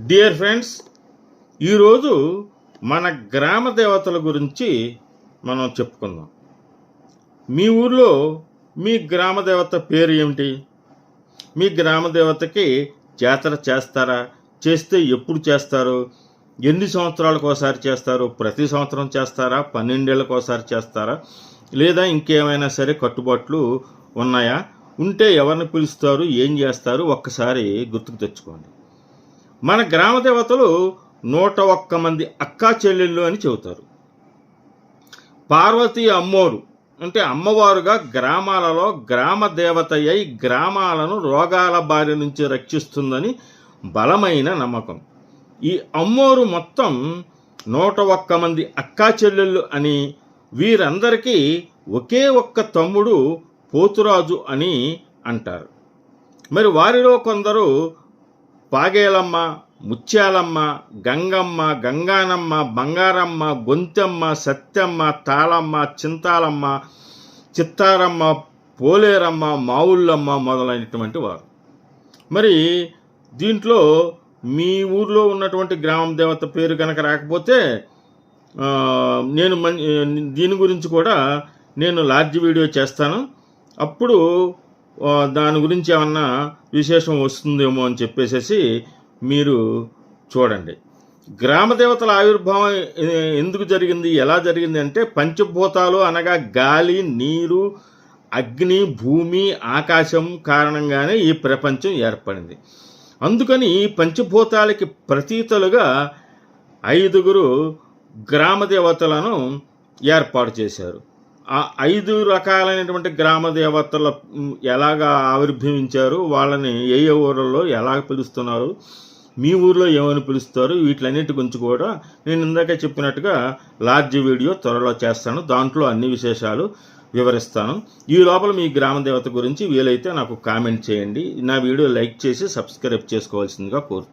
Dear friends ఈరోజు మన గ్రామ దేవతల గురించి మనం చెప్పుకుందాం. మీ ఊర్లో మీ గ్రామ దేవత పేరు ఏమిటి? మీ గ్రామ దేవతకి జాతర చేస్తారా? చేస్తే ఎప్పుడు చేస్తారు? ఎన్ని సంవత్సరాలకు ఒకసారి చేస్తారు? ప్రతి సంవత్సరం చేస్తారా? పన్నెండేళ్ళకు ఒకసారి చేస్తారా? లేదా ఇంకేమైనా సరే కట్టుబాట్లు ఉన్నాయా? ఉంటే ఎవరిని పిలుస్తారు? ఏం చేస్తారు? ఒక్కసారి గుర్తుకు తెచ్చుకోండి. మన గ్రామ దేవతలు నూట ఒక్క మంది అక్కా చెల్లెళ్ళు అని చెబుతారు. పార్వతి అమ్మోరు అంటే అమ్మవారుగా గ్రామాలలో గ్రామ దేవత అయి గ్రామాలను రోగాల బారి నుంచి రక్షిస్తుందని బలమైన నమ్మకం. ఈ అమ్మోరు మొత్తం నూట ఒక్క మంది అక్కా చెల్లెళ్ళు అని వీరందరికీ ఒకే ఒక్క తమ్ముడు పోతురాజు అని అంటారు. మరి వారిలో కొందరు పాగేలమ్మ ముత్యాలమ్మ గంగమ్మ గంగానమ్మ బంగారమ్మ గొంతెమ్మ సత్యమ్మ తాళమ్మ చింతాలమ్మ చిత్తారమ్మ పోలేరమ్మ మావుళ్ళమ్మ మొదలైనటువంటి వారు. మరి దీంట్లో మీ ఊర్లో ఉన్నటువంటి గ్రామం దేవత పేరు కనుక రాకపోతే నేను మన్ దీని గురించి కూడా నేను లార్జ్ వీడియో చేస్తాను. అప్పుడు దాని గురించి ఏమన్నా విశేషం వస్తుందేమో అని చెప్పేసేసి మీరు చూడండి. గ్రామ దేవతల ఆవిర్భావం ఎందుకు జరిగింది ఎలా జరిగింది అంటే పంచభూతాలు అనగా గాలి నీరు అగ్ని భూమి ఆకాశం కారణంగానే ఈ ప్రపంచం ఏర్పడింది. అందుకని ఈ పంచభూతాలకి ప్రతీతలుగా ఐదుగురు గ్రామ దేవతలను ఏర్పాటు చేశారు. ఆ ఐదు రకాలైనటువంటి గ్రామ దేవతల ఎలాగా ఆవిర్భవించారు వాళ్ళని ఏ ఏ ఊర్లలో ఎలా పిలుస్తున్నారు మీ ఊర్లో ఏమని పిలుస్తారు వీటిలన్నిటి గురించి కూడా నేను ఇందాక చెప్పినట్టుగా లార్జ్ వీడియో త్వరలో చేస్తాను దాంట్లో అన్ని విశేషాలు వివరిస్తాను. ఈ లోపల మీ గ్రామ దేవత గురించి వీలైతే నాకు కామెంట్ చేయండి. నా వీడియో లైక్ చేసి సబ్స్క్రైబ్ చేసుకోవాల్సిందిగా కోరుతాను